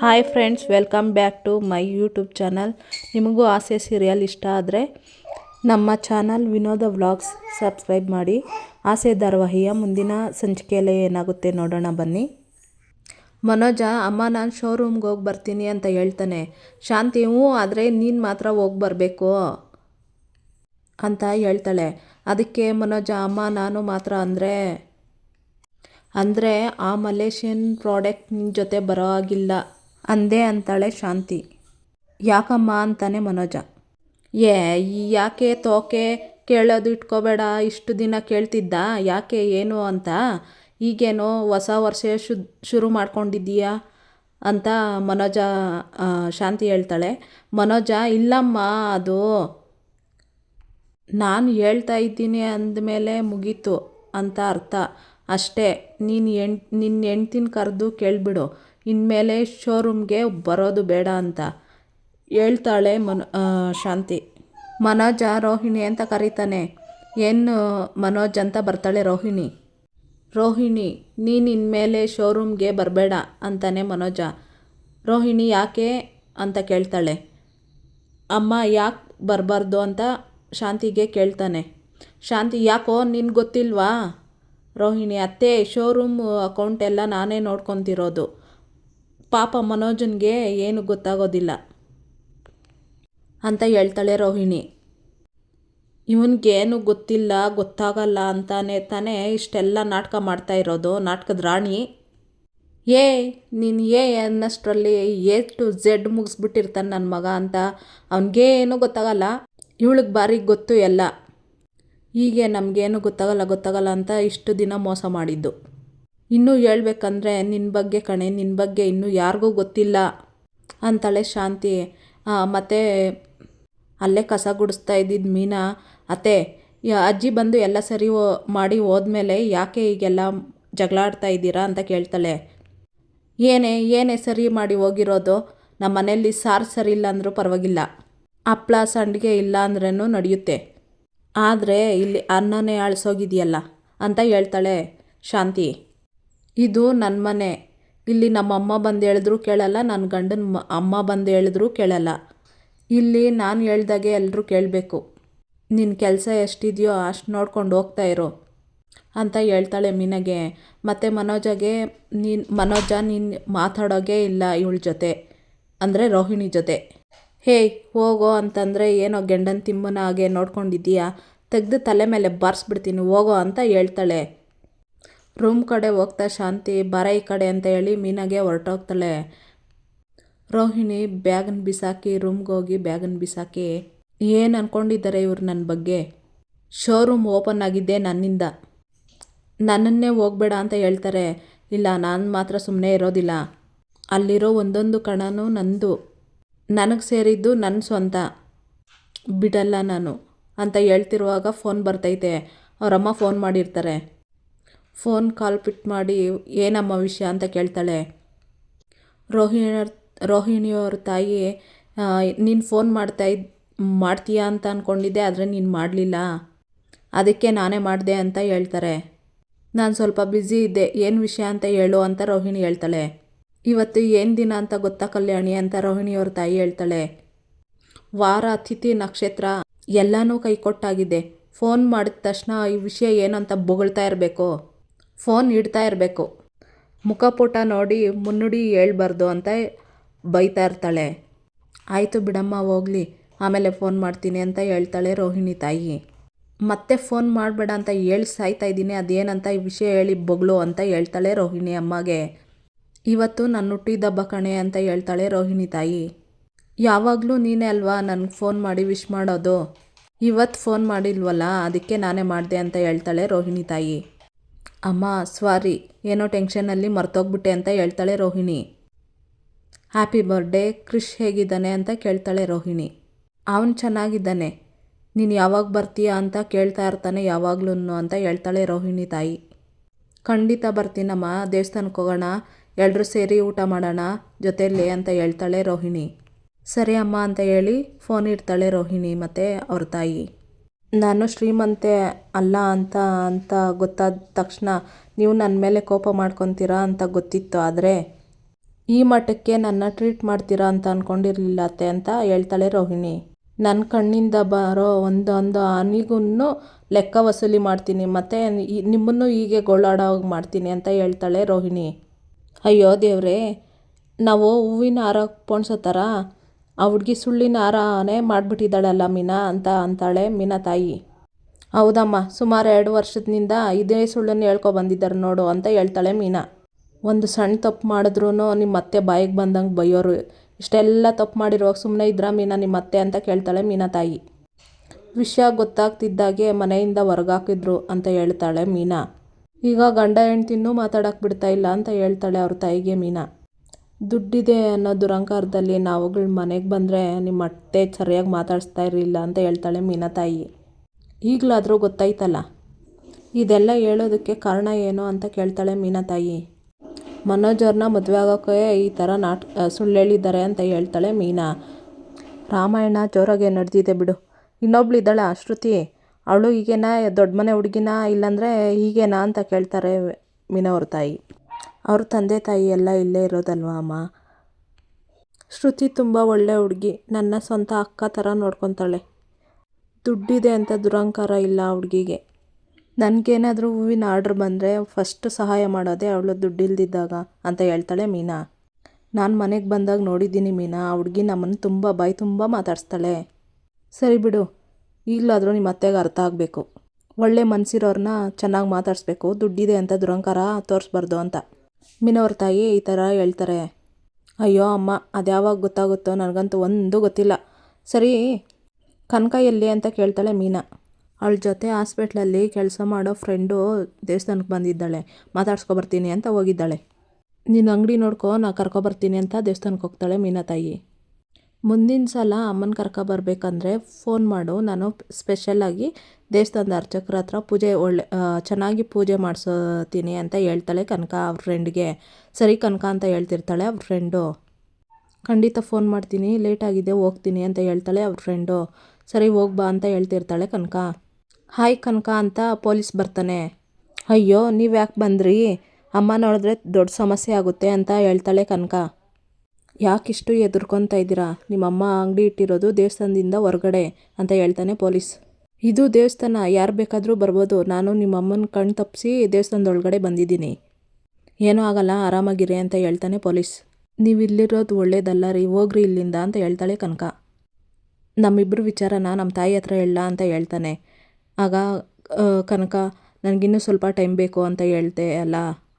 Hi friends welcome back to my YouTube channel ನಿಮಗೂ ಆಸೆ serial ಇಷ್ಟ ಆದರೆ ನಮ್ಮ ಚಾನಲ್ ವಿನೋದ ವ್ಲಾಗ್ಸ್ ಸಬ್ಸ್ಕ್ರೈಬ್ ಮಾಡಿ. ಆಸೆ ಧಾರಾವಾಹಿಯ ಮುಂದಿನ ಸಂಚಿಕೆಯಲ್ಲಿ ಏನಾಗುತ್ತೆ ನೋಡೋಣ ಬನ್ನಿ. ಮನೋಜ, ಅಮ್ಮ ನಾನು ಶೋರೂಮ್ಗೆ ಹೋಗಿ ಬರ್ತೀನಿ ಅಂತ ಹೇಳ್ತಾನೆ. ಶಾಂತಿ, ಹ್ಞೂ, ಆದರೆ ನೀನು ಮಾತ್ರ ಹೋಗಿ ಬರಬೇಕು ಅಂತ ಹೇಳ್ತಾಳೆ. ಅದಕ್ಕೆ ಮನೋಜ, ಅಮ್ಮ, ನಾನು ಮಾತ್ರ ಅಂದರೆ ಅಂದರೆ ಆ ಮಲೇಷಿಯನ್ ಪ್ರಾಡಕ್ಟ್ ನಿನ್ನ ಜೊತೆ ಬರೋ ಹಾಗಿಲ್ಲ. ಅಂದೆ ಅಂತಾಳೆ ಶಾಂತಿ. ಯಾಕಮ್ಮ ಅಂತಾನೆ ಮನೋಜ. ಏ ಯಾಕೆ ತೋಕೆ ಕೇಳೋದು ಇಟ್ಕೋಬೇಡ ಇಷ್ಟು ದಿನ ಕೇಳ್ತಿದ್ದ, ಯಾಕೆ, ಏನು ಅಂತ? ಈಗೇನೋ ಹೊಸ ವರ್ಷ ಶು, ಶುರು ಮಾಡ್ಕೊಂಡಿದ್ದೀಯಾ? ಅಂತ ಮನೋಜ ಶಾಂತಿ ಹೇಳ್ತಾಳೆ. ಮನೋಜ, ಇಲ್ಲಮ್ಮ, ಅದು ನಾನು ಹೇಳ್ತಾ ಇದ್ದೀನಿ ಅಂದಮೇಲೆ ಮುಗೀತು ಅಂತ ಅರ್ಥ. ಅಷ್ಟೇ, ನೀನು ಹೆಣ್ ನಿನ್ನ ಹೆಂಡ್ತಿನ ಕರೆದು ಕೇಳಿಬಿಡು. ಇನ್ಮೇಲೆ ಶೋರೂಮ್ಗೆ ಬರೋದು ಬೇಡ ಅಂತ ಹೇಳ್ತಾಳೆ ಮನ ಶಾಂತಿ. ಮನೋಜ, ರೋಹಿಣಿ ಅಂತ ಕರೀತಾನೆ. ಏನು ಮನೋಜ್ ಅಂತ ಬರ್ತಾಳೆ ರೋಹಿಣಿ. ರೋಹಿಣಿ, ನೀನು ಇನ್ಮೇಲೆ ಶೋರೂಮ್ಗೆ ಬರಬೇಡ ಅಂತಾನೆ ಮನೋಜ. ರೋಹಿಣಿ ಯಾಕೆ ಅಂತ ಕೇಳ್ತಾಳೆ. ಅಮ್ಮ ಯಾಕೆ ಬರಬಾರ್ದು ಅಂತ ಶಾಂತಿಗೆ ಕೇಳ್ತಾನೆ. ಶಾಂತಿ, ಯಾಕೋ ನಿನ್ಗೆ ಗೊತ್ತಿಲ್ವಾ? ರೋಹಿಣಿ, ಅತ್ತೆ, ಶೋರೂಮ್ ಅಕೌಂಟ್ ಎಲ್ಲ ನಾನೇ ನೋಡ್ಕೊತಿರೋದು. ಪಾಪ ಮನೋಜನ್ಗೆ ಏನು ಗೊತ್ತಾಗೋದಿಲ್ಲ ಅಂತ ಹೇಳ್ತಾಳೆ ರೋಹಿಣಿ. ಇವನಿಗೇನು ಗೊತ್ತಿಲ್ಲ, ಗೊತ್ತಾಗಲ್ಲ ಅಂತಾನೆ ತಾನೇ ಇಷ್ಟೆಲ್ಲ ನಾಟಕ ಮಾಡ್ತಾ ಇರೋದು, ನಾಟಕದ ರಾಣಿ. ಏ, ನೀನು ಏ ಅನ್ನಷ್ಟರಲ್ಲಿ ಎ ಟು ಝೆಡ್ ಮುಗಿಸ್ಬಿಟ್ಟಿರ್ತಾನೆ ನನ್ನ ಮಗ ಅಂತ ಅವನಿಗೇನು ಗೊತ್ತಾಗಲ್ಲ. ಇವಳಿಗೆ ಬಾರಿ ಗೊತ್ತು ಎಲ್ಲ. ಹೀಗೆ ನಮಗೇನು ಗೊತ್ತಾಗಲ್ಲ ಗೊತ್ತಾಗಲ್ಲ ಅಂತ ಇಷ್ಟು ದಿನ ಮೋಸ ಮಾಡಿದ್ದು. ಇನ್ನೂ ಹೇಳ್ಬೇಕಂದ್ರೆ ನಿನ್ನ ಬಗ್ಗೆ ಕಣೆ ನಿನ್ನ ಬಗ್ಗೆ ಇನ್ನೂ ಯಾರಿಗೂ ಗೊತ್ತಿಲ್ಲ ಅಂತಾಳೆ ಶಾಂತಿ. ಮತ್ತು ಅಲ್ಲೇ ಕಸ ಗುಡಿಸ್ತಾ ಇದ್ದಿದ್ದ ಮೀನಾ, ಅತ್ತೆ ಅಜ್ಜಿ ಬಂದು ಎಲ್ಲ ಸರಿ ಮಾಡಿ ಹೋದ್ಮೇಲೆ ಯಾಕೆ ಈಗೆಲ್ಲ ಜಗಳ ಆಡ್ತಾ ಇದ್ದೀರಾ? ಅಂತ ಕೇಳ್ತಾಳೆ. ಏನೇ ಏನೇ ಸರಿ ಮಾಡಿ ಹೋಗಿರೋದು ನಮ್ಮ ಮನೆಯಲ್ಲಿ ಸಾರು ಸರಿ ಇಲ್ಲ ಅಂದರೂ ಪರವಾಗಿಲ್ಲ. ಹಪ್ಳ ಸಂಡಿಗೆ ಇಲ್ಲ ಅಂದ್ರೂ ನಡೆಯುತ್ತೆ. ಆದರೆ ಇಲ್ಲಿ ಅನ್ನನೇ ಅಳಿಸೋಗಿದೆಯಲ್ಲ, ಅಂತ ಹೇಳ್ತಾಳೆ ಶಾಂತಿ. ಇದು ನನ್ನ ಮನೆ. ಇಲ್ಲಿ ನಮ್ಮ ಅಮ್ಮ ಬಂದು ಹೇಳಿದ್ರು ಕೇಳಲ್ಲ ನನ್ನ ಗಂಡನ ಅಮ್ಮ ಬಂದು ಹೇಳಿದ್ರು ಕೇಳಲ್ಲ. ಇಲ್ಲಿ ನಾನು ಹೇಳ್ದಾಗೆ ಎಲ್ಲರೂ ಕೇಳಬೇಕು. ನಿನ್ನ ಕೆಲಸ ಎಷ್ಟಿದೆಯೋ ಅಷ್ಟು ನೋಡ್ಕೊಂಡು ಹೋಗ್ತಾ ಇರು ಅಂತ ಹೇಳ್ತಾಳೆ ಮೀನಾಗೆ. ಮತ್ತು ಮನೋಜಗೆ ನೀನು, ಮನೋಜ ನೀನು ಮಾತಾಡೋಗೆ ಇಲ್ಲ ಇವಳ ಜೊತೆ. ಅಂದರೆ ರೋಹಿಣಿ ಜೊತೆ. ಹೇಯ್ ಹೋಗೋ ಅಂತಂದರೆ ಏನೋ ಗಂಡನ ತಿಮ್ಮನ ಹಾಗೆ ನೋಡ್ಕೊಂಡಿದ್ದೀಯಾ? ತೆಗೆದು ತಲೆ ಮೇಲೆ ಬಾರಿಸ್ಬಿಡ್ತೀನಿ, ಹೋಗೋ ಅಂತ ಹೇಳ್ತಾಳೆ. ರೂಮ್ ಕಡೆ ಹೋಗ್ತಾ ಶಾಂತಿ, ಬರ ಈ ಕಡೆ ಅಂತ ಹೇಳಿ ಮೀನಾಗೆ ಹೊರಟೋಗ್ತಾಳೆ. ರೋಹಿಣಿ ಬ್ಯಾಗನ್ನು ಬಿಸಾಕಿ, ರೂಮ್ಗೆ ಹೋಗಿ ಬ್ಯಾಗನ್ನು ಬಿಸಾಕಿ, ಏನು ಅಂದ್ಕೊಂಡಿದ್ದಾರೆ ಇವ್ರು ನನ್ನ ಬಗ್ಗೆ? ಶೋರೂಮ್ ಓಪನ್ ಆಗಿದ್ದೆ ನನ್ನಿಂದ. ನನ್ನನ್ನೇ ಹೋಗಬೇಡ ಅಂತ ಹೇಳ್ತಾರೆ. ಇಲ್ಲ, ನಾನು ಮಾತ್ರ ಸುಮ್ಮನೆ ಇರೋದಿಲ್ಲ. ಅಲ್ಲಿರೋ ಒಂದೊಂದು ಕಣನೂ ನಂದು. ನನಗೆ ಸೇರಿದ್ದು ನನ್ನ ಸ್ವಂತ. ಬಿಡಲ್ಲ ನಾನು ಅಂತ ಹೇಳ್ತಿರುವಾಗ ಫೋನ್ ಬರ್ತೈತೆ. ಅವರಮ್ಮ ಫೋನ್ ಮಾಡಿರ್ತಾರೆ. ಫೋನ್ ಕಾಲ್ ಪಿಟ್ ಮಾಡಿ ಏನಮ್ಮ ವಿಷಯ ಅಂತ ಕೇಳ್ತಾಳೆ. ರೋಹಿಣಿ ರೋಹಿಣಿಯವ್ರ ತಾಯಿ ನೀನು ಫೋನ್ ಮಾಡ್ತಾ ಇದ್, ಮಾಡ್ತೀಯಾ ಅಂತ ಅಂದ್ಕೊಂಡಿದ್ದೆ ಆದರೆ ನೀನು ಮಾಡಲಿಲ್ಲ. ಅದಕ್ಕೆ ನಾನೇ ಮಾಡಿದೆ ಅಂತ ಹೇಳ್ತಾರೆ. ನಾನು ಸ್ವಲ್ಪ ಬ್ಯುಸಿ ಇದ್ದೆ, ಏನು ವಿಷಯ ಅಂತ ಹೇಳು ಅಂತ ರೋಹಿಣಿ ಹೇಳ್ತಾಳೆ. ಇವತ್ತು ಏನು ದಿನ ಅಂತ ಗೊತ್ತಾ ಕಲ್ಯಾಣಿ ಅಂತ ರೋಹಿಣಿಯವ್ರ ತಾಯಿ ಹೇಳ್ತಾಳೆ. ವಾರ, ಅತಿಥಿ, ನಕ್ಷತ್ರ, ಎಲ್ಲನೂ ಕೈಕೊಟ್ಟಾಗಿದೆ. ಫೋನ್ ಮಾಡಿದ ತಕ್ಷಣ ಈ ವಿಷಯ ಏನು ಅಂತ ಬೊಗಳ್ತಾ ಇರಬೇಕು. ಫೋನ್ ಇಡ್ತಾ ಇರಬೇಕು. ಮುಖಪುಟ ನೋಡಿ ಮುನ್ನುಡಿ ಹೇಳ್ಬಾರ್ದು ಅಂತ ಬೈತಾ ಇರ್ತಾಳೆ. ಆಯಿತು ಬಿಡಮ್ಮ, ಹೋಗಲಿ. ಆಮೇಲೆ ಫೋನ್ ಮಾಡ್ತೀನಿ ಅಂತ ಹೇಳ್ತಾಳೆ ರೋಹಿಣಿ ತಾಯಿ. ಮತ್ತೆ ಫೋನ್ ಮಾಡಬೇಡ ಅಂತ ಹೇಳಿ ಸಾಯ್ತಾ ಇದ್ದೀನಿ. ಅದೇನಂತ ಈ ವಿಷಯ ಹೇಳಿ ಬೊಗಳು ಅಂತ ಹೇಳ್ತಾಳೆ ರೋಹಿಣಿ ಅಮ್ಮಗೆ. ಇವತ್ತು ನನ್ನ ಹುಟ್ಟಿದಬ್ಬ ಕಣೆ ಅಂತ ಹೇಳ್ತಾಳೆ ರೋಹಿಣಿ ತಾಯಿ. ಯಾವಾಗಲೂ ನೀನೇ ಅಲ್ವಾ ನನಗೆ ಫೋನ್ ಮಾಡಿ ವಿಶ್ ಮಾಡೋದು? ಇವತ್ತು ಫೋನ್ ಮಾಡಿಲ್ವಲ್ಲ, ಅದಕ್ಕೆ ನಾನೇ ಮಾಡಿದೆ ಅಂತ ಹೇಳ್ತಾಳೆ ರೋಹಿಣಿ ತಾಯಿ. ಅಮ್ಮ, ಸ್ವಾರಿ, ಏನೋ ಟೆನ್ಷನಲ್ಲಿ ಮರ್ತೋಗ್ಬಿಟ್ಟೆ ಅಂತ ಹೇಳ್ತಾಳೆ ರೋಹಿಣಿ. ಹ್ಯಾಪಿ ಬರ್ಡೇ, ಕ್ರಿಶ್ ಹೇಗಿದ್ದಾನೆ ಅಂತ ಕೇಳ್ತಾಳೆ ರೋಹಿಣಿ. ಅವನು ಚೆನ್ನಾಗಿದ್ದಾನೆ. ನೀನು ಯಾವಾಗ ಬರ್ತೀಯಾ ಅಂತ ಕೇಳ್ತಾ ಇರ್ತಾನೆ ಯಾವಾಗ್ಲೂ ಅಂತ ಹೇಳ್ತಾಳೆ ರೋಹಿಣಿ ತಾಯಿ. ಖಂಡಿತ ಬರ್ತೀನಮ್ಮ ದೇವಸ್ಥಾನಕ್ಕೆ ಹೋಗೋಣ ಎಲ್ಲರೂ ಸೇರಿ ಊಟ ಮಾಡೋಣ, ಜೊತೆಯಲ್ಲಿ ಅಂತ ಹೇಳ್ತಾಳೆ ರೋಹಿಣಿ. ಸರಿ ಅಮ್ಮ ಅಂತ ಹೇಳಿ ಫೋನ್ ಇಡ್ತಾಳೆ ರೋಹಿಣಿ ಮತ್ತು ಅವ್ರ ತಾಯಿ. ನಾನು ಶ್ರೀಮಂತೆ ಅಲ್ಲ ಅಂತ ಅಂತ ಗೊತ್ತಾದ ತಕ್ಷಣ ನೀವು ನನ್ನ ಮೇಲೆ ಕೋಪ ಮಾಡ್ಕೊತೀರಾ ಅಂತ ಗೊತ್ತಿತ್ತು. ಆದರೆ ಈ ಮಟ್ಟಕ್ಕೆ ನನ್ನ ಟ್ರೀಟ್ ಮಾಡ್ತೀರಾ ಅಂತ ಅಂದ್ಕೊಂಡಿರಲಿಲ್ಲ ಅತ್ತೆ ಅಂತ ಹೇಳ್ತಾಳೆ ರೋಹಿಣಿ. ನನ್ನ ಕಣ್ಣಿಂದ ಬರೋ ಒಂದೊಂದು ಹನಿಗೂ ಲೆಕ್ಕ ವಸೂಲಿ ಮಾಡ್ತೀನಿ, ಮತ್ತು ನಿಮ್ಮನ್ನು ಹೀಗೆ ಗೋಳಾಡೋ ಮಾಡ್ತೀನಿ ಅಂತ ಹೇಳ್ತಾಳೆ ರೋಹಿಣಿ. ಅಯ್ಯೋ ದೇವರೇ, ನಾವು ಹೂವಿನ ಹಾರ ಪೋಣಿಸೋ ಥರ ಆ ಹುಡುಗಿ ಸುಳ್ಳಿನ ಆರಾನೇ ಮಾಡಿಬಿಟ್ಟಿದ್ದಾಳಲ್ಲ ಮೀನಾ ಅಂತ ಅಂತಾಳೆ ಮೀನಾ ತಾಯಿ. ಹೌದಮ್ಮ, ಸುಮಾರು ಎರಡು ವರ್ಷದಿಂದ ಇದೇ ಸುಳ್ಳನ್ನು ಹೇಳ್ಕೊ ಬಂದಿದ್ದಾರೆ ನೋಡು ಅಂತ ಹೇಳ್ತಾಳೆ ಮೀನಾ. ಒಂದು ಸಣ್ಣ ತಪ್ಪು ಮಾಡಿದ್ರೂ ನಿಮ್ಮ ಅತ್ತೆ ಬಾಯಿಗೆ ಬಂದಂಗೆ ಬೈಯೋರು. ಇಷ್ಟೆಲ್ಲ ತಪ್ಪು ಮಾಡಿರುವಾಗ ಸುಮ್ಮನೆ ಇದ್ರಾ ಮೀನಾ ನಿಮ್ಮ ಅತ್ತೆ ಅಂತ ಕೇಳ್ತಾಳೆ ಮೀನಾ ತಾಯಿ. ವಿಷಯ ಗೊತ್ತಾಗ್ತಿದ್ದಾಗೆ ಮನೆಯಿಂದ ಹೊರಗಾಕಿದ್ರು ಅಂತ ಹೇಳ್ತಾಳೆ ಮೀನಾ. ಈಗ ಗಂಡ ಹೆಂಡ್ತಿನೂ ಮಾತಾಡೋಕೆ ಬಿಡ್ತಾ ಇಲ್ಲ ಅಂತ ಹೇಳ್ತಾಳೆ ಅವ್ರ ತಾಯಿಗೆ ಮೀನಾ. ದುಡ್ಡಿದೆ ಅನ್ನೋ ದುರಂಕಾರದಲ್ಲಿ ನಾವುಗಳ ಮನೆಗೆ ಬಂದರೆ ನಿಮ್ಮ ಅತ್ತೆ ಸರಿಯಾಗಿ ಮಾತಾಡಿಸ್ತಾ ಇರಲಿಲ್ಲ ಅಂತ ಹೇಳ್ತಾಳೆ ಮೀನಾ ತಾಯಿ. ಈಗಲಾದರೂ ಗೊತ್ತಾಯ್ತಲ್ಲ? ಇದೆಲ್ಲ ಹೇಳೋದಕ್ಕೆ ಕಾರಣ ಏನು ಅಂತ ಕೇಳ್ತಾಳೆ ಮೀನಾ ತಾಯಿ. ಅವ್ರನ್ನ ಮದುವೆ ಆಗೋಕ್ಕೆ ಈ ಥರ ನಾಟ್ ಸುಳ್ಳು ಹೇಳಿದ್ದಾರೆ ಅಂತ ಹೇಳ್ತಾಳೆ ಮೀನಾ. ರಾಮಾಯಣ ಜೋರಾಗೆ ನಡೆದಿದೆ ಬಿಡು. ಇನ್ನೊಬ್ಳು ಇದ್ದಾಳೆ ಶ್ರುತಿ ಅವಳು ಹೀಗೇನಾ ದೊಡ್ಡ ಮನೆ ಹುಡುಗಿನ ಇಲ್ಲಾಂದರೆ ಹೀಗೇನಾ ಅಂತ ಕೇಳ್ತಾರೆ ಮೀನವ್ರ ತಾಯಿ. ಅವ್ರ ತಂದೆ ತಾಯಿ ಎಲ್ಲ ಇಲ್ಲೇ ಇರೋದಲ್ವಾ ಅಮ್ಮ? ಶ್ರುತಿ ತುಂಬ ಒಳ್ಳೆ ಹುಡುಗಿ, ನನ್ನ ಸ್ವಂತ ಅಕ್ಕ ಥರ ನೋಡ್ಕೊತಾಳೆ. ದುಡ್ಡಿದೆ ಅಂತ ದುರಂಕಾರ ಇಲ್ಲ ಆ ಹುಡುಗಿಗೆ. ನನಗೇನಾದರೂ ಹೂವಿನ ಆರ್ಡ್ರ್ ಬಂದರೆ ಫಸ್ಟ್ ಸಹಾಯ ಮಾಡೋದೇ ಅವಳು ದುಡ್ಡಿಲ್ದಿದ್ದಾಗ ಅಂತ ಹೇಳ್ತಾಳೆ ಮೀನಾ. ನಾನು ಮನೆಗೆ ಬಂದಾಗ ನೋಡಿದ್ದೀನಿ ಮೀನಾ, ಆ ಹುಡುಗಿ ನಮ್ಮನ್ನು ತುಂಬ ಬಾಯಿ ತುಂಬ ಮಾತಾಡಿಸ್ತಾಳೆ. ಸರಿ ಬಿಡು, ಈಗಲಾದರೂ ನಿಮ್ಮ ಅತ್ತೆಗೆ ಅರ್ಥ ಆಗಬೇಕು. ಒಳ್ಳೆ ಮನಸ್ಸಿರೋರನ್ನ ಚೆನ್ನಾಗಿ ಮಾತಾಡಿಸ್ಬೇಕು, ದುಡ್ಡಿದೆ ಅಂತ ದುರಂಕಾರ ತೋರಿಸ್ಬಾರ್ದು ಅಂತ. ಮೀನವ್ರ ತಾಯಿ ಈ ಥರ ಹೇಳ್ತಾರೆ. ಅಯ್ಯೋ ಅಮ್ಮ ಅದು ಯಾವಾಗ ಗೊತ್ತಾಗುತ್ತೋ ನನಗಂತೂ ಒಂದು ಗೊತ್ತಿಲ್ಲ. ಸರಿ ಕನಕ ಎಲ್ಲಿ ಅಂತ ಕೇಳ್ತಾಳೆ ಮೀನಾ. ಅವಳ ಜೊತೆ ಹಾಸ್ಪಿಟ್ಲಲ್ಲಿ ಕೆಲಸ ಮಾಡೋ ಫ್ರೆಂಡು ದೇವಸ್ಥಾನಕ್ಕೆ ಬಂದಿದ್ದಾಳೆ. ಮಾತಾಡ್ಸ್ಕೊಬರ್ತೀನಿ ಅಂತ ಹೋಗಿದ್ದಾಳೆ. ನೀನು ಅಂಗಡಿ ನೋಡ್ಕೊ, ನಾ ಕರ್ಕೊಬರ್ತೀನಿ ಅಂತ ದೇವಸ್ಥಾನಕ್ಕೆ ಹೋಗ್ತಾಳೆ ಮೀನಾ ತಾಯಿ. ಮುಂದಿನ ಸಲ ಅಮ್ಮನ ಕರ್ಕ ಬರಬೇಕಂದ್ರೆ ಫೋನ್ ಮಾಡು. ನಾನು ಸ್ಪೆಷಲ್ಲಾಗಿ ದೇವಸ್ಥಾನದ ಅರ್ಚಕರ ಹತ್ರ ಪೂಜೆ ಒಳ್ಳೆ ಚೆನ್ನಾಗಿ ಪೂಜೆ ಮಾಡಿಸೋತೀನಿ ಅಂತ ಹೇಳ್ತಾಳೆ ಕನಕ ಅವ್ರ ಫ್ರೆಂಡ್ಗೆ ಸರಿ ಕನಕ ಅಂತ ಹೇಳ್ತಿರ್ತಾಳೆ ಅವ್ರ ಫ್ರೆಂಡು ಖಂಡಿತ ಫೋನ್ ಮಾಡ್ತೀನಿ ಲೇಟಾಗಿದೆ ಹೋಗ್ತೀನಿ ಅಂತ ಹೇಳ್ತಾಳೆ ಅವ್ರ ಫ್ರೆಂಡು ಸರಿ ಹೋಗ್ಬಾ ಅಂತ ಹೇಳ್ತಿರ್ತಾಳೆ ಕನಕ. ಹಾಯ್ ಕನಕ ಅಂತ ಪೊಲೀಸ್ ಬರ್ತಾನೆ. ಅಯ್ಯೋ ನೀವು ಯಾಕೆ ಬಂದ್ರಿ? ಅಮ್ಮ ನೋಡಿದ್ರೆ ದೊಡ್ಡ ಸಮಸ್ಯೆ ಆಗುತ್ತೆ ಅಂತ ಹೇಳ್ತಾಳೆ ಕನಕ. ಯಾಕಿಷ್ಟು ಎದುರ್ಕೊತಾ ಇದ್ದೀರಾ? ನಿಮ್ಮಮ್ಮ ಅಂಗಡಿ ಇಟ್ಟಿರೋದು ದೇವಸ್ಥಾನದಿಂದ ಹೊರಗಡೆ ಅಂತ ಹೇಳ್ತಾನೆ ಪೊಲೀಸ್. ಇದು ದೇವಸ್ಥಾನ, ಯಾರು ಬೇಕಾದರೂ ಬರ್ಬೋದು. ನಾನು ನಿಮ್ಮಮ್ಮನ ಕಣ್ ತಪ್ಪಿಸಿ ದೇವಸ್ಥಾನದೊಳಗಡೆ ಬಂದಿದ್ದೀನಿ. ಏನೂ ಆಗಲ್ಲ, ಆರಾಮಾಗಿರಿ ಅಂತ ಹೇಳ್ತಾನೆ ಪೊಲೀಸ್. ನೀವು ಇಲ್ಲಿರೋದು ಒಳ್ಳೇದಲ್ಲ ರೀ ಹೋಗ್ರಿ ಇಲ್ಲಿಂದ ಅಂತ ಹೇಳ್ತಾಳೆ ಕನಕ. ನಮ್ಮಿಬ್ಬರು ವಿಚಾರನ ನಮ್ಮ ತಾಯಿ ಹತ್ರ ಹೇಳ ಅಂತ ಹೇಳ್ತಾನೆ. ಆಗ ಕನಕ, ನನಗಿನ್ನೂ ಸ್ವಲ್ಪ ಟೈಮ್ ಬೇಕು ಅಂತ ಹೇಳ್ತೆ ಅಲ್ಲ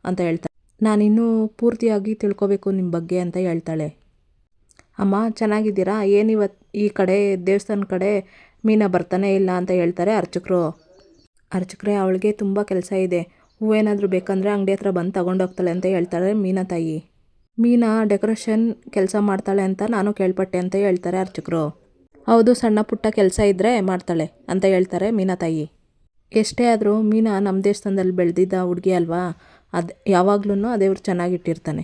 ಅಂತ ಹೇಳ್ತಾಳೆ ನಾನಿನ್ನೂ ಪೂರ್ತಿಯಾಗಿ ತಿಳ್ಕೊಬೇಕು ನಿಮ್ಮ ಬಗ್ಗೆ ಅಂತ ಹೇಳ್ತಾಳೆ. ಅಮ್ಮ, ಚೆನ್ನಾಗಿದ್ದೀರಾ? ಏನಿವತ್ತು ಈ ಕಡೆ, ದೇವಸ್ಥಾನ ಕಡೆ ಮೀನಾ ಬರ್ತಾನೆ ಇಲ್ಲ ಅಂತ ಹೇಳ್ತಾರೆ ಅರ್ಚಕರು. ಅರ್ಚಕರೆ, ಅವಳಿಗೆ ತುಂಬ ಕೆಲಸ ಇದೆ. ಹೂವೇನಾದರೂ ಬೇಕಂದರೆ ಅಂಗಡಿ ಹತ್ರ ಬಂದು ತಗೊಂಡೋಗ್ತಾಳೆ ಅಂತ ಹೇಳ್ತಾರೆ ಮೀನಾ ತಾಯಿ. ಮೀನಾ, ಡೆಕೋರೇಷನ್ ಕೆಲಸ ಮಾಡ್ತಾಳೆ ಅಂತ ನಾನು ಕೇಳ್ಪಟ್ಟೆ ಅಂತ ಹೇಳ್ತಾರೆ ಅರ್ಚಕರು. ಹೌದು, ಸಣ್ಣ ಪುಟ್ಟ ಕೆಲಸ ಇದ್ದರೆ ಮಾಡ್ತಾಳೆ ಅಂತ ಹೇಳ್ತಾರೆ ಮೀನಾ ತಾಯಿ. ಎಷ್ಟೇ ಆದರೂ ಮೀನಾ ನಮ್ಮ ದೇವಸ್ಥಾನದಲ್ಲಿ ಬೆಳೆದಿದ್ದ ಹುಡುಗಿ ಅಲ್ವಾ? ಅದು ಯಾವಾಗ್ಲೂ ಆ ದೇವ್ರು ಚೆನ್ನಾಗಿಟ್ಟಿರ್ತಾನೆ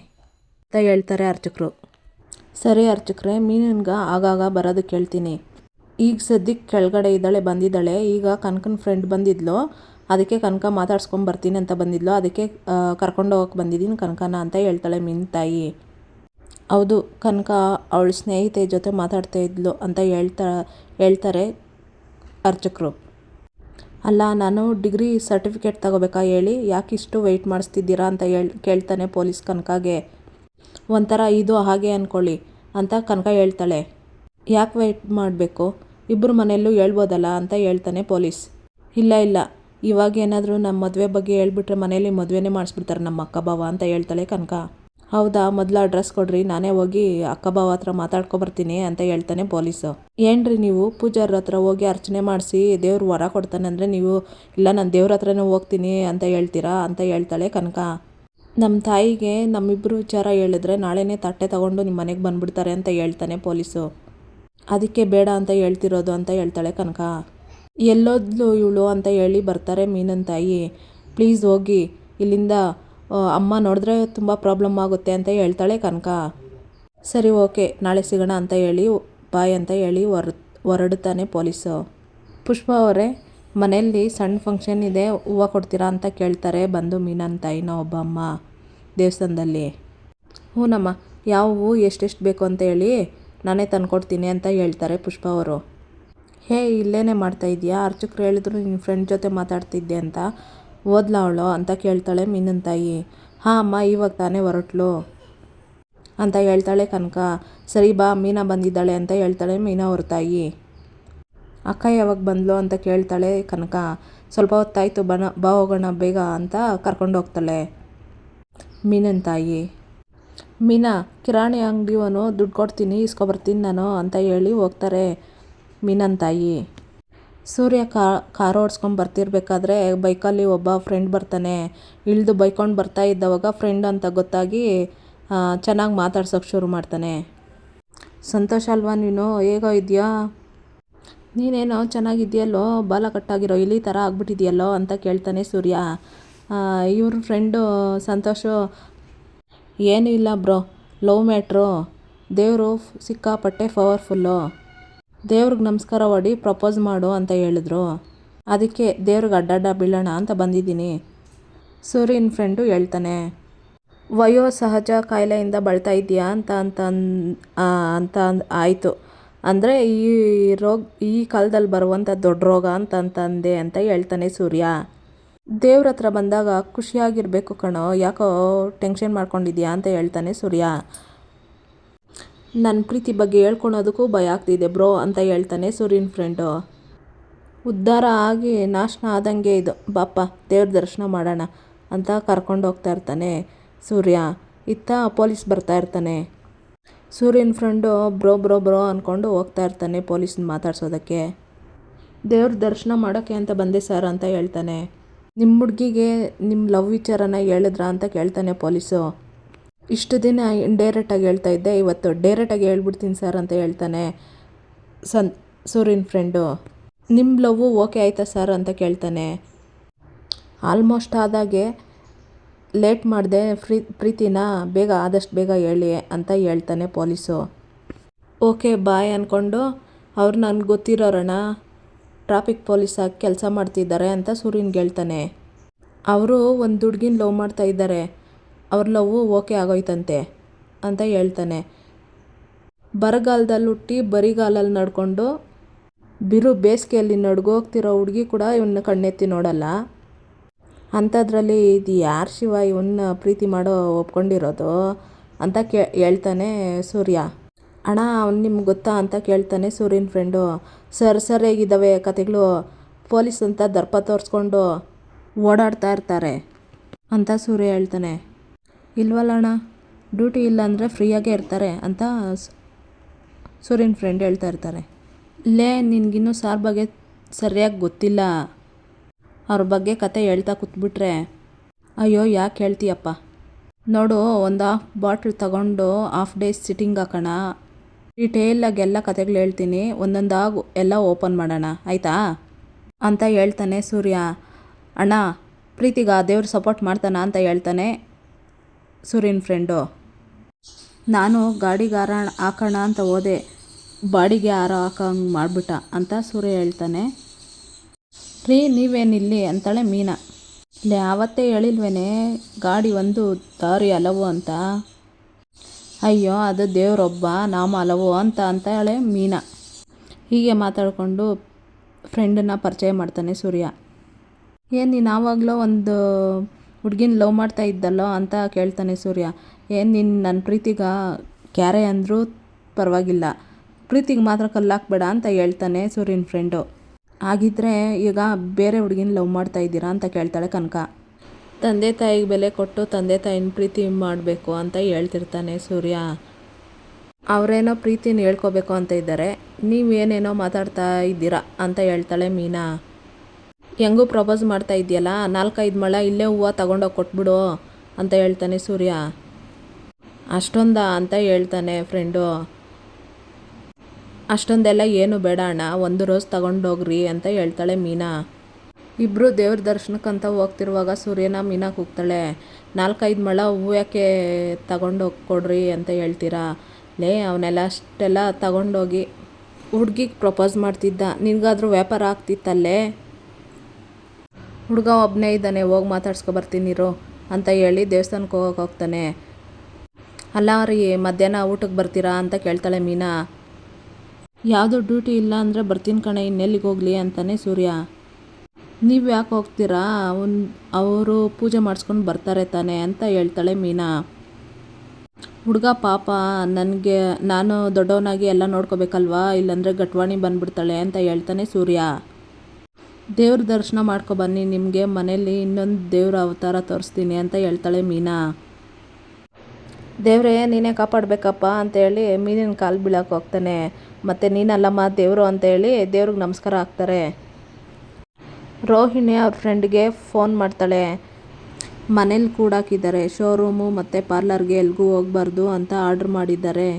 ಅಂತ ಹೇಳ್ತಾರೆ ಅರ್ಚಕರು. ಸರಿ ಅರ್ಚಕರೇ, ಮೀನನ್ಗೆ ಆಗಾಗ ಬರೋದು ಕೇಳ್ತೀನಿ. ಈಗ ಸದ್ಯಕ್ಕೆ ಕೆಳಗಡೆ ಇದ್ದಾಳೆ, ಬಂದಿದ್ದಾಳೆ. ಈಗ ಕನಕನ ಫ್ರೆಂಡ್ ಬಂದಿದ್ಲು. ಅದಕ್ಕೆ ಕನಕ ಮಾತಾಡ್ಸ್ಕೊಂಡು ಬರ್ತೀನಿ ಅಂತ ಬಂದಿದ್ಲು. ಅದಕ್ಕೆ ಕರ್ಕೊಂಡು ಹೋಗಕ್ಕೆ ಬಂದಿದ್ದೀನಿ ಕನಕನ ಅಂತ ಹೇಳ್ತಾಳೆ ಮೀನು ತಾಯಿ. ಹೌದು, ಕನಕ ಅವಳ ಸ್ನೇಹಿತೆ ಜೊತೆ ಮಾತಾಡ್ತಾ ಇದ್ಲು ಅಂತ ಹೇಳ್ತಾ, ಹೇಳ್ತಾರೆ ಅರ್ಚಕರು. ಅಲ್ಲ, ನಾನು ಡಿಗ್ರಿ ಸರ್ಟಿಫಿಕೇಟ್ ತಗೋಬೇಕಾ ಹೇಳಿ? ಯಾಕೆ ಇಷ್ಟು ವೆಯ್ಟ್ ಮಾಡಿಸ್ತಿದ್ದೀರಾ ಅಂತ ಹೇಳ್, ಕೇಳ್ತಾನೆ ಪೊಲೀಸ್ ಕನಕಾಗೆ. ಒಂಥರ ಇದು ಹಾಗೆ ಅಂದ್ಕೊಳ್ಳಿ ಅಂತ ಕನಕ ಹೇಳ್ತಾಳೆ. ಯಾಕೆ ವೆಯ್ಟ್ ಮಾಡಬೇಕು? ಇಬ್ಬರು ಮನೆಯಲ್ಲೂ ಹೇಳ್ಬೋದಲ್ಲ ಅಂತ ಹೇಳ್ತಾನೆ ಪೊಲೀಸ್. ಇಲ್ಲ ಇಲ್ಲ. ಇವಾಗ ಏನಾದರೂ ನಮ್ಮ ಮದುವೆ ಬಗ್ಗೆ ಹೇಳ್ಬಿಟ್ರೆ ಮನೇಲಿ ಮದುವೆನೇ ಮಾಡಿಸ್ಬಿಡ್ತಾರೆ ನಮ್ಮ ಅಕ್ಕ, ಬಾವ ಅಂತ ಹೇಳ್ತಾಳೆ ಕನಕ. ಹೌದಾ, ಮೊದಲು ಅಡ್ರೆಸ್ ಕೊಡ್ರಿ, ನಾನೇ ಹೋಗಿ ಅಕ್ಕ ಬಾವ ಹತ್ರ ಮಾತಾಡ್ಕೊಬರ್ತೀನಿ ಅಂತ ಹೇಳ್ತಾನೆ ಪೊಲೀಸು. ಏನ್ರಿ ನೀವು? ಪೂಜಾರ ಹತ್ರ ಹೋಗಿ ಅರ್ಚನೆ ಮಾಡಿಸಿ, ದೇವ್ರು ವರ ಕೊಡ್ತಾನೆ ಅಂದರೆ ನೀವು, ಇಲ್ಲ ನಾನು ದೇವ್ರ ಹತ್ರನೇ ಹೋಗ್ತೀನಿ ಅಂತ ಹೇಳ್ತೀರಾ ಅಂತ ಹೇಳ್ತಾಳೆ ಕನಕ. ನಮ್ಮ ತಾಯಿಗೆ ನಮ್ಮಿಬ್ಬರು ವಿಚಾರ ಹೇಳಿದ್ರೆ ನಾಳೆನೇ ತಟ್ಟೆ ತಗೊಂಡು ನಿಮ್ಮ ಮನೆಗೆ ಬಂದ್ಬಿಡ್ತಾರೆ ಅಂತ ಹೇಳ್ತಾನೆ ಪೊಲೀಸು. ಅದಕ್ಕೆ ಬೇಡ ಅಂತ ಹೇಳ್ತಿರೋದು ಅಂತ ಹೇಳ್ತಾಳೆ ಕನಕ. ಎಲ್ಲೋದ್ಲು ಇವಳು ಅಂತ ಹೇಳಿ ಬರ್ತಾರೆ ಮೀನನ್ ತಾಯಿ. ಪ್ಲೀಸ್ ಹೋಗಿ, ಇಲ್ಲಿಂದ ಅಮ್ಮ ನೋಡಿದ್ರೆ ತುಂಬ ಪ್ರಾಬ್ಲಮ್ ಆಗುತ್ತೆ ಅಂತ ಹೇಳ್ತಾಳೆ ಕನಕ. ಸರಿ ಓಕೆ ನಾಳೆ ಸಿಗೋಣ ಅಂತ ಹೇಳಿ ಬಾಯ್ ಅಂತ ಹೇಳಿ ಹೊರ ಹೊರಡ್ತಾನೆ ಪೊಲೀಸು. ಪುಷ್ಪ ಅವರೇ, ಮನೆಯಲ್ಲಿ ಸಣ್ಣ ಫಂಕ್ಷನ್ ಇದೆ, ಹೂವು ಕೊಡ್ತೀರಾ ಅಂತ ಕೇಳ್ತಾರೆ ಬಂದು ಮೀನನ್ ತಾಯಿನ ಒಬ್ಬ ಅಮ್ಮ ದೇವಸ್ಥಾನದಲ್ಲಿ. ಹ್ಞೂನಮ್ಮ ಯಾವ ಹೂವು ಎಷ್ಟೆಷ್ಟು ಬೇಕು ಅಂತ ಹೇಳಿ ನಾನೇ ತಂದ್ಕೊಡ್ತೀನಿ ಅಂತ ಹೇಳ್ತಾರೆ ಪುಷ್ಪ ಅವರು. ಹೇ, ಇಲ್ಲೇನೆ ಮಾಡ್ತಾ ಇದೆಯಾ? ಅರ್ಚಕರು ಹೇಳಿದ್ರು ನಿನ್ನ ಫ್ರೆಂಡ್ ಜೊತೆ ಮಾತಾಡ್ತಿದ್ದೆ ಅಂತ. ಅವಳು ಅಂತ ಕೇಳ್ತಾಳೆ ಮೀನನ್ ತಾಯಿ. ಹಾಂ ಅಮ್ಮ, ಇವಾಗ ತಾನೇ ಹೊರಟ್ಲು ಅಂತ ಹೇಳ್ತಾಳೆ ಕನಕ. ಸರಿ ಬಾ, ಮೀನಾ ಬಂದಿದ್ದಾಳೆ ಅಂತ ಹೇಳ್ತಾಳೆ ಮೀನಾ ಅವ್ರ ತಾಯಿ. ಅಕ್ಕ ಯಾವಾಗ ಬಂದ್ಲು ಅಂತ ಕೇಳ್ತಾಳೆ ಕನಕ. ಸ್ವಲ್ಪ ಹೊತ್ತಾಯ್ತು ಬನ ಬಾ ಹೋಗೋಣ, ಬೇಗ ಅಂತ ಕರ್ಕೊಂಡು ಹೋಗ್ತಾಳೆ ಮೀನನ್ ತಾಯಿ. ಮೀನಾ, ಕಿರಾಣಿ ಅಂಗಡಿಯವನು ದುಡ್ಡು ಕೊಡ್ತೀನಿ, ಇಸ್ಕೊಬರ್ತೀನಿ ನಾನು ಅಂತ ಹೇಳಿ ಹೋಗ್ತಾರೆ ಮೀನನ್ ತಾಯಿ. ಸೂರ್ಯ ಕಾರ್ ಓಡಿಸ್ಕೊಂಡು ಬರ್ತಿರ್ಬೇಕಾದ್ರೆ ಬೈಕಲ್ಲಿ ಒಬ್ಬ ಫ್ರೆಂಡ್ ಬರ್ತಾನೆ. ಇಳಿದು ಬೈಕೊಂಡು ಬರ್ತಾ ಇದ್ದವಾಗ ಫ್ರೆಂಡ್ ಅಂತ ಗೊತ್ತಾಗಿ ಚೆನ್ನಾಗಿ ಮಾತಾಡ್ಸೋಕೆ ಶುರು ಮಾಡ್ತಾನೆ. ಸಂತೋಷ ಅಲ್ವಾ ನೀನು? ಹೇಗೋ ಇದೆಯಾ? ನೀನೇನೋ ಚೆನ್ನಾಗಿದೆಯಲ್ಲೋ? ಬಾಲ ಕಟ್ಟಾಗಿರೋ, ಇಲಿ ಥರ ಆಗ್ಬಿಟ್ಟಿದೆಯಲ್ಲೋ ಅಂತ ಕೇಳ್ತಾನೆ ಸೂರ್ಯ. ಇವ್ರ ಫ್ರೆಂಡು ಸಂತೋಷ ಏನೂ ಇಲ್ಲ ಬ್ರೋ, ಲವ್ ಮ್ಯಾಟ್ರು. ದೇವರು ಸಿಕ್ಕಾಪಟ್ಟೆ ಪವರ್ಫುಲ್ಲು ದೇವ್ರಿಗೆ ನಮಸ್ಕಾರ ಹೊಡಿ ಪ್ರಪೋಸ್ ಮಾಡು ಅಂತ ಹೇಳಿದ್ರು. ಅದಕ್ಕೆ ದೇವ್ರಿಗೆ ಅಡ್ಡಾಡ ಬೀಳೋಣ ಅಂತ ಬಂದಿದ್ದೀನಿ. ಸೂರ್ಯನ ಫ್ರೆಂಡು ಹೇಳ್ತಾನೆ, ವಯೋ ಸಹಜ ಕಾಯಿಲೆಯಿಂದ ಬಳ್ತಾ ಇದೆಯಾ ಅಂತ ಅಂತ ಅಂತ ಆಯಿತು. ಅಂದರೆ ಈ ರೋಗ, ಈ ಕಾಲದಲ್ಲಿ ಬರುವಂಥ ದೊಡ್ಡ ರೋಗ ಅಂತ ಅಂತಂದೆ ಅಂತ ಹೇಳ್ತಾನೆ ಸೂರ್ಯ. ದೇವ್ರ ಹತ್ರ ಬಂದಾಗ ಖುಷಿಯಾಗಿರಬೇಕು ಕಣೋ, ಯಾಕೋ ಟೆನ್ಷನ್ ಮಾಡ್ಕೊಂಡಿದ್ಯಾ ಅಂತ ಹೇಳ್ತಾನೆ ಸೂರ್ಯ. ನನ್ನ ಪ್ರೀತಿ ಬಗ್ಗೆ ಹೇಳ್ಕೊಳೋದಕ್ಕೂ ಭಯ ಆಗ್ತಿದೆ ಬ್ರೋ ಅಂತ ಹೇಳ್ತಾನೆ ಸೂರ್ಯನ ಫ್ರೆಂಡು ಉದ್ಧಾರ ಆಗಿ ನಾಶನ ಆದಂಗೆ ಇದು. ಬಾಪ್ಪ, ದೇವ್ರ ದರ್ಶನ ಮಾಡೋಣ ಅಂತ ಕರ್ಕೊಂಡು ಹೋಗ್ತಾ ಇರ್ತಾನೆ ಸೂರ್ಯ. ಇತ್ತ ಪೊಲೀಸ್ ಬರ್ತಾ ಇರ್ತಾನೆ. ಸೂರ್ಯನ ಫ್ರೆಂಡು ಬ್ರೋ ಬ್ರೋ ಬ್ರೋ ಅಂದ್ಕೊಂಡು ಹೋಗ್ತಾ ಇರ್ತಾನೆ ಪೊಲೀಸ್ನ ಮಾತಾಡ್ಸೋದಕ್ಕೆ. ದೇವ್ರ ದರ್ಶನ ಮಾಡೋಕ್ಕೆ ಅಂತ ಬಂದೆ ಸರ್ ಅಂತ ಹೇಳ್ತಾನೆ. ನಿಮ್ಮ ಹುಡುಗಿಗೆ ನಿಮ್ಮ ಲವ್ ವಿಚಾರನ ಹೇಳಿದ್ರಾ ಅಂತ ಕೇಳ್ತಾನೆ ಪೊಲೀಸು. ಇಷ್ಟು ದಿನ ಡೈರೆಕ್ಟಾಗಿ ಹೇಳ್ತಾ ಇದ್ದೆ, ಇವತ್ತು ಡೈರೆಕ್ಟಾಗಿ ಹೇಳ್ಬಿಡ್ತೀನಿ ಸರ್ ಅಂತ ಹೇಳ್ತಾನೆ ಸನ್ ಸೂರ್ಯನ ಫ್ರೆಂಡು. ನಿಮ್ಮ ಲವ್ವು ಓಕೆ ಆಯ್ತಾ ಸರ್ ಅಂತ ಕೇಳ್ತಾನೆ. ಆಲ್ಮೋಸ್ಟ್ ಆದಾಗೆ ಲೇಟ್ ಮಾಡಿದೆ, ಫ್ರೀ, ಪ್ರೀತಿನ ಬೇಗ, ಆದಷ್ಟು ಬೇಗ ಹೇಳಿ ಅಂತ ಹೇಳ್ತಾನೆ ಪೊಲೀಸು. ಓಕೆ, ಬಾಯ್ ಅಂದ್ಕೊಂಡು ಅವ್ರು ನನಗೆ ಗೊತ್ತಿರೋರಣ, ಟ್ರಾಫಿಕ್ ಪೊಲೀಸ್ ಹಾಕಿ ಕೆಲಸ ಮಾಡ್ತಿದ್ದಾರೆ ಅಂತ ಸೂರ್ಯನ್ಗೆ ಹೇಳ್ತಾನೆ. ಅವರು ಒಂದು ಹುಡ್ಗಿನ ಲವ್ ಮಾಡ್ತಾ ಇದ್ದಾರೆ. ಅವ್ರ ಲವ್ವು ಓಕೆ ಆಗೋಯ್ತಂತೆ ಅಂತ ಹೇಳ್ತಾನೆ. ಬರಗಾಲದಲ್ಲಿ ಹುಟ್ಟಿ ಬರಿಗಾಲಲ್ಲಿ ನಡ್ಕೊಂಡು ಬಿರು ಬೇಸಿಗೆಯಲ್ಲಿ ನಡ್ಗೋಗ್ತಿರೋ ಹುಡುಗಿ ಕೂಡ ಇವನ್ನ ಕಣ್ಣೆತ್ತಿ ನೋಡಲ್ಲ. ಅಂಥದ್ರಲ್ಲಿ ಇದು ಯಾರು ಶಿವ ಇವನ್ನ ಪ್ರೀತಿ ಮಾಡೋ ಒಪ್ಕೊಂಡಿರೋದು ಅಂತ ಕೇ ಹೇಳ್ತಾನೆ ಸೂರ್ಯ. ಅಣ್ಣ, ಅವ್ನು ನಿಮ್ಗೆ ಗೊತ್ತಾ ಅಂತ ಕೇಳ್ತಾನೆ ಸೂರ್ಯನ ಫ್ರೆಂಡು ಸರ್ ಸರಿಯಾಗಿದ್ದಾವೆ ಕತೆಗಳು ಪೊಲೀಸ್ ಅಂತ ದರ್ಪ ತೋರಿಸ್ಕೊಂಡು ಓಡಾಡ್ತಾ ಇರ್ತಾರೆ ಅಂತ ಸೂರ್ಯ ಹೇಳ್ತಾನೆ. ಇಲ್ವಲ್ಲ ಅಣ್ಣ ಡ್ಯೂಟಿ ಇಲ್ಲ ಅಂದರೆ ಫ್ರೀಯಾಗೇ ಇರ್ತಾರೆ ಅಂತ ಸೂರ್ಯನ ಫ್ರೆಂಡ್ ಹೇಳ್ತಾ ಇರ್ತಾರೆ. ಲೇ, ನಿನಗಿನ್ನೂ ಸಾರ್ ಬಗ್ಗೆ ಸರಿಯಾಗಿ ಗೊತ್ತಿಲ್ಲ. ಅವ್ರ ಬಗ್ಗೆ ಕತೆ ಹೇಳ್ತಾ ಕೂತ್ಬಿಟ್ರೆ ಅಯ್ಯೋ, ಯಾಕೆ ಹೇಳ್ತೀಯಪ್ಪ? ನೋಡು, ಒಂದು ಹಾಫ್ ಬಾಟ್ಲ್ ತಗೊಂಡು ಹಾಫ್ ಡೇಸ್ ಸಿಟ್ಟಿಂಗ್ ಹಾಕೋಣ. ಡೀಟೇಲಾಗಿ ಎಲ್ಲ ಕತೆಗಳು ಹೇಳ್ತೀನಿ. ಒಂದೊಂದಾಗಿ ಎಲ್ಲ ಓಪನ್ ಮಾಡೋಣ, ಆಯಿತಾ? ಅಂತ ಹೇಳ್ತಾನೆ ಸೂರ್ಯ. ಅಣ್ಣ, ಪ್ರೀತಿಗ ದೇವ್ರು ಸಪೋರ್ಟ್ ಮಾಡ್ತಾನ ಅಂತ ಹೇಳ್ತಾನೆ. ಸೂರ್ಯನ ಫ್ರೆಂಡು. ನಾನು ಗಾಡಿಗೆ ಹಾರ ಹಾಕೋಣ ಅಂತ ಹೋದೆ. ಬಾಡಿಗೆ ಆರ ಹಾಕಂಗೆ ಮಾಡಿಬಿಟ್ಟ ಅಂತ ಸೂರ್ಯ ಹೇಳ್ತಾನೆ. ರೀ ನೀವೇನಿಲ್ಲಿ ಅಂತಾಳೆ ಮೀನಾ. ಇಲ್ಲಿ ಆವತ್ತೇ ಹೇಳಿಲ್ವೇನೆ, ಗಾಡಿ ಒಂದು ದಾರಿ ಹಲವು ಅಂತ. ಅಯ್ಯೋ, ಅದು ದೇವರೊಬ್ಬ, ನಾಮ ಹಲವು ಅಂತ ಅಂತಾಳೆ ಮೀನಾ. ಹೀಗೆ ಮಾತಾಡಿಕೊಂಡು ಫ್ರೆಂಡನ್ನ ಪರಿಚಯ ಮಾಡ್ತಾನೆ ಸೂರ್ಯ. ಏನು ನೀನು ಆವಾಗಲೂ ಒಂದು ಹುಡ್ಗಿನ ಲವ್ ಮಾಡ್ತಾ ಇದ್ದಲ್ಲೋ ಅಂತ ಕೇಳ್ತಾನೆ ಸೂರ್ಯ. ಏನು ನಿನ್ನ ನನ್ನ ಪ್ರೀತಿಗ ಕ್ಯಾರೆ ಅಂದರೂ ಪರವಾಗಿಲ್ಲ. ಪ್ರೀತಿಗೆ ಮಾತ್ರ ಕಲ್ಲಾಕ್ಬೇಡ ಅಂತ ಹೇಳ್ತಾನೆ ಸೂರ್ಯನ ಫ್ರೆಂಡು ಹಾಗಿದ್ರೆ ಈಗ ಬೇರೆ ಹುಡುಗಿನ ಲವ್ ಮಾಡ್ತಾ ಇದ್ದೀರಾ ಅಂತ ಕೇಳ್ತಾಳೆ ಕನಕ. ತಂದೆ ತಾಯಿಗೆ ಬೆಲೆ ಕೊಟ್ಟು ತಂದೆ ತಾಯಿನ ಪ್ರೀತಿ ಮಾಡಬೇಕು ಅಂತ ಹೇಳ್ತಿರ್ತಾನೆ ಸೂರ್ಯ. ಅವರೇನೋ ಪ್ರೀತಿನ ಹೇಳ್ಕೋಬೇಕು ಅಂತ ಇದ್ದಾರೆ. ನೀವೇನೇನೋ ಮಾತಾಡ್ತಾ ಇದ್ದೀರಾ ಅಂತ ಹೇಳ್ತಾಳೆ ಮೀನಾ. ಹೆಂಗೂ ಪ್ರಪೋಸ್ ಮಾಡ್ತಾ ಇದೆಯಲ್ಲ ನಾಲ್ಕೈದು ಮಳ ಇಲ್ಲೇ ಹೂವು ತಗೊಂಡೋಗಿ ಕೊಟ್ಬಿಡು ಅಂತ ಹೇಳ್ತಾನೆ ಸೂರ್ಯ. ಅಷ್ಟೊಂದ ಅಂತ ಹೇಳ್ತಾನೆ ಫ್ರೆಂಡು ಅಷ್ಟೊಂದೆಲ್ಲ ಏನು ಬೇಡ ಅಣ್ಣ, ಒಂದು ರೋಸ್ ತಗೊಂಡೋಗ್ರಿ ಅಂತ ಹೇಳ್ತಾಳೆ ಮೀನಾ. ಇಬ್ಬರು ದೇವ್ರ ದರ್ಶನಕ್ಕಂತ ಹೋಗ್ತಿರುವಾಗ ಸೂರ್ಯನ ಮೀನಾ ಕೂಗ್ತಾಳೆ. ನಾಲ್ಕೈದು ಮಳ ಹೂವು ಯಾಕೆ ತಗೊಂಡೋಗಿ ಕೊಡ್ರಿ ಅಂತ ಹೇಳ್ತೀರಾ? ಲೇ ಅವನ್ನೆಲ್ಲ ಅಷ್ಟೆಲ್ಲ ತಗೊಂಡೋಗಿ ಹುಡ್ಗಿಗೆ ಪ್ರಪೋಸ್ ಮಾಡ್ತಿದ್ದ. ನಿನಗಾದ್ರೂ ವ್ಯಾಪಾರ ಆಗ್ತಿತ್ತಲ್ಲೇ? ಹುಡುಗ ಒಬ್ಬನೇ ಇದ್ದಾನೆ, ಹೋಗಿ ಮಾತಾಡ್ಸ್ಕೊ ಬರ್ತೀನಿರು ಅಂತ ಹೇಳಿ ದೇವಸ್ಥಾನಕ್ಕೆ ಹೋಗೋಕೆ ಹೋಗ್ತಾನೆ. ಅಲ್ಲ ರೀ, ಮಧ್ಯಾಹ್ನ ಊಟಕ್ಕೆ ಬರ್ತೀರಾ ಅಂತ ಕೇಳ್ತಾಳೆ ಮೀನಾ. ಯಾವುದೋ ಡ್ಯೂಟಿ ಇಲ್ಲ ಅಂದರೆ ಬರ್ತೀನಿ ಕಣೆ, ಇನ್ನೆಲ್ಲಿಗೆ ಹೋಗಲಿ ಅಂತಾನೆ ಸೂರ್ಯ. ನೀವು ಯಾಕೆ ಹೋಗ್ತೀರಾ? ಅವನ್, ಅವರು ಪೂಜೆ ಮಾಡಿಸ್ಕೊಂಡು ಬರ್ತಾರೆ ತಾನೆ ಅಂತ ಹೇಳ್ತಾಳೆ ಮೀನಾ. ಹುಡುಗ ಪಾಪ, ನನಗೆ, ನಾನು ದೊಡ್ಡವನಾಗಿ ಎಲ್ಲ ನೋಡ್ಕೋಬೇಕಲ್ವಾ? ಇಲ್ಲಾಂದರೆ ಗಟ್ವಾಣಿ ಬಂದ್ಬಿಡ್ತಾಳೆ ಅಂತ ಹೇಳ್ತಾನೆ ಸೂರ್ಯ. ದೇವ್ರ ದರ್ಶನ ಮಾಡ್ಕೊ ಬನ್ನಿ, ನಿಮಗೆ ಮನೇಲಿ ಇನ್ನೊಂದು ದೇವ್ರ ಅವತಾರ ತೋರಿಸ್ತೀನಿ ಅಂತ ಹೇಳ್ತಾಳೆ ಮೀನಾ. ದೇವ್ರೇ, ನೀನೇ ಕಾಪಾಡಬೇಕಪ್ಪ ಅಂತೇಳಿ ಮೀನಿನ ಕಾಲು ಬೀಳಕ್ಕೆ ಹೋಗ್ತಾನೆ. ಮತ್ತು ನೀನಲ್ಲಮ್ಮ, ದೇವರು ಅಂತೇಳಿ ದೇವ್ರಿಗೆ ನಮಸ್ಕಾರ ಹಾಕ್ತಾರೆ. ರೋಹಿಣಿ ಅವ್ರ ಫ್ರೆಂಡ್ಗೆ ಫೋನ್ ಮಾಡ್ತಾಳೆ. ಮನೇಲಿ ಕೂಡಾಕಿದ್ದಾರೆ ಶೋರೂಮು ಮತ್ತು ಪಾರ್ಲರ್ಗೆ ಎಲ್ಗೂ ಹೋಗ್ಬಾರ್ದು ಅಂತ ಆರ್ಡ್ರ್ ಮಾಡಿದ್ದಾರೆ.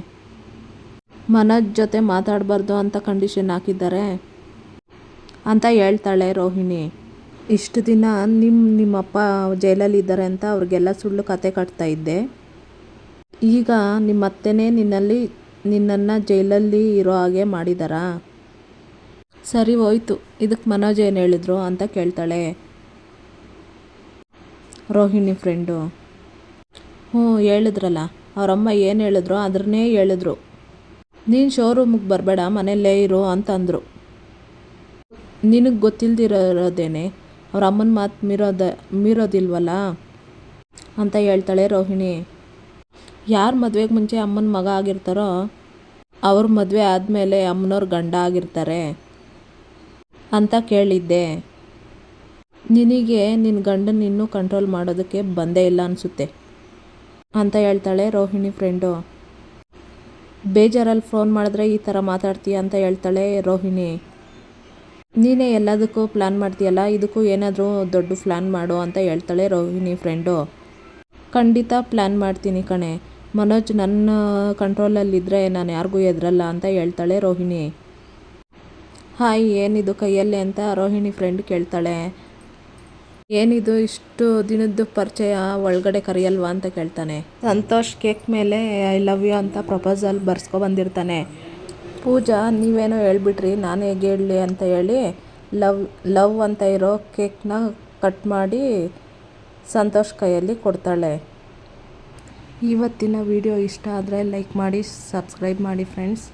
ಮನೋಜ್ ಜೊತೆ ಮಾತಾಡಬಾರ್ದು ಅಂತ ಕಂಡೀಷನ್ ಹಾಕಿದ್ದಾರೆ. ಅಂತ ಹೇಳ್ತಾಳೆ ರೋಹಿಣಿ. ಇಷ್ಟು ದಿನ ನಿಮ್ಮ ನಿಮ್ಮಪ್ಪ ಜೈಲಲ್ಲಿ ಇದ್ದಾರೆ ಅಂತ ಅವ್ರಿಗೆಲ್ಲ ಸುಳ್ಳು ಕತೆ ಕಟ್ತಾ ಇದ್ದೆ. ಈಗ ನಿಮ್ಮ ಅತ್ತೆನೇ ನಿನ್ನಲ್ಲಿ, ನಿನ್ನನ್ನು ಜೈಲಲ್ಲಿ ಇರೋ ಹಾಗೆ ಮಾಡಿದಾರಾ? ಸರಿ ಹೋಯ್ತು, ಇದಕ್ಕೆ ಮನೋಜ್ ಏನು ಹೇಳಿದ್ರು ಅಂತ ಕೇಳ್ತಾಳೆ ರೋಹಿಣಿ ಫ್ರೆಂಡು. ಹ್ಞೂ, ಹೇಳಿದ್ರಲ್ಲ, ಅವರಮ್ಮ ಏನು ಹೇಳಿದ್ರು ಅದ್ರನ್ನೇ ಹೇಳಿದ್ರು. ನೀನು ಶೋರೂಮಿಗೆ ಬರಬೇಡ, ಮನೆಯಲ್ಲೇ ಇರು ಅಂತಂದರು. ನಿನಗೆ ಗೊತ್ತಿಲ್ದಿರೋದೇನೆ? ಅವ್ರ ಅಮ್ಮನ ಮಾತು ಮೀರೋದ, ಮೀರೋದಿಲ್ವಲ್ಲ? ಅಂತ ಹೇಳ್ತಾಳೆ ರೋಹಿಣಿ. ಯಾರು ಮದುವೆಗೆ ಮುಂಚೆ ಅಮ್ಮನ ಮಗ ಆಗಿರ್ತಾರೋ, ಅವ್ರ ಮದುವೆ ಆದಮೇಲೆ ಅಮ್ಮನವ್ರ ಗಂಡ ಆಗಿರ್ತಾರೆ ಅಂತ ಕೇಳಿದ್ದೆ. ನಿನಗೆ ನಿನ್ನ ಗಂಡನ ಇನ್ನೂ ಕಂಟ್ರೋಲ್ ಮಾಡೋದಕ್ಕೆ ಬಂದೇ ಇಲ್ಲ ಅನಿಸುತ್ತೆ, ಅಂತ ಹೇಳ್ತಾಳೆ ರೋಹಿಣಿ ಫ್ರೆಂಡು ಬೇಜಾರಲ್ಲಿ ಫೋನ್ ಮಾಡಿದ್ರೆ ಈ ಥರ ಮಾತಾಡ್ತೀಯ ಅಂತ ಹೇಳ್ತಾಳೆ ರೋಹಿಣಿ. ನೀನೇ ಎಲ್ಲದಕ್ಕೂ ಪ್ಲ್ಯಾನ್ ಮಾಡ್ತೀಯಲ್ಲ? ಇದಕ್ಕೂ ಏನಾದರೂ ದೊಡ್ಡ ಪ್ಲ್ಯಾನ್ ಮಾಡು ಅಂತ ಹೇಳ್ತಾಳೆ ರೋಹಿಣಿ ಫ್ರೆಂಡು ಖಂಡಿತ ಪ್ಲ್ಯಾನ್ ಮಾಡ್ತೀನಿ ಕಣೆ. ಮನೋಜ್ ನನ್ನ ಕಂಟ್ರೋಲಲ್ಲಿದ್ದರೆ ನಾನು ಯಾರಿಗೂ ಹೆದ್ರಲ್ಲ ಅಂತ ಹೇಳ್ತಾಳೆ ರೋಹಿಣಿ. ಹಾಯ್, ಏನಿದು ಕೈಯಲ್ಲಿ ಅಂತ ರೋಹಿಣಿ ಫ್ರೆಂಡ್ ಕೇಳ್ತಾಳೆ. ಏನಿದು ಇಷ್ಟು ದಿನದ್ದು ಪರಿಚಯ ಒಳಗಡೆ ಕರೆಯಲ್ವಾ ಅಂತ ಕೇಳ್ತಾನೆ. ಸಂತೋಷ್ ಕೇಕ್ ಮೇಲೆ ಐ ಲವ್ ಯು ಅಂತ ಪ್ರಪೋಸಲ್ ಬರ್ಸ್ಕೊ ಬಂದಿರ್ತಾನೆ. ಪೂಜಾ, ನೀವೇನೋ ಹೇಳ್ಬಿಟ್ರಿ, ನಾನು ಹೇಗೆ ಹೇಳಲಿ ಅಂತ ಹೇಳಿ ಲವ್ ಲವ್ ಅಂತ ಇರೋ ಕೇಕ್ನ ಕಟ್ ಮಾಡಿ ಸಂತೋಷ್ ಕೈಯಲ್ಲಿ ಕೊಡ್ತಾಳೆ. ಇವತ್ತಿನ ವಿಡಿಯೋ ಇಷ್ಟ ಆದರೆ ಲೈಕ್ ಮಾಡಿ, ಸಬ್ಸ್ಕ್ರೈಬ್ ಮಾಡಿ ಫ್ರೆಂಡ್ಸ್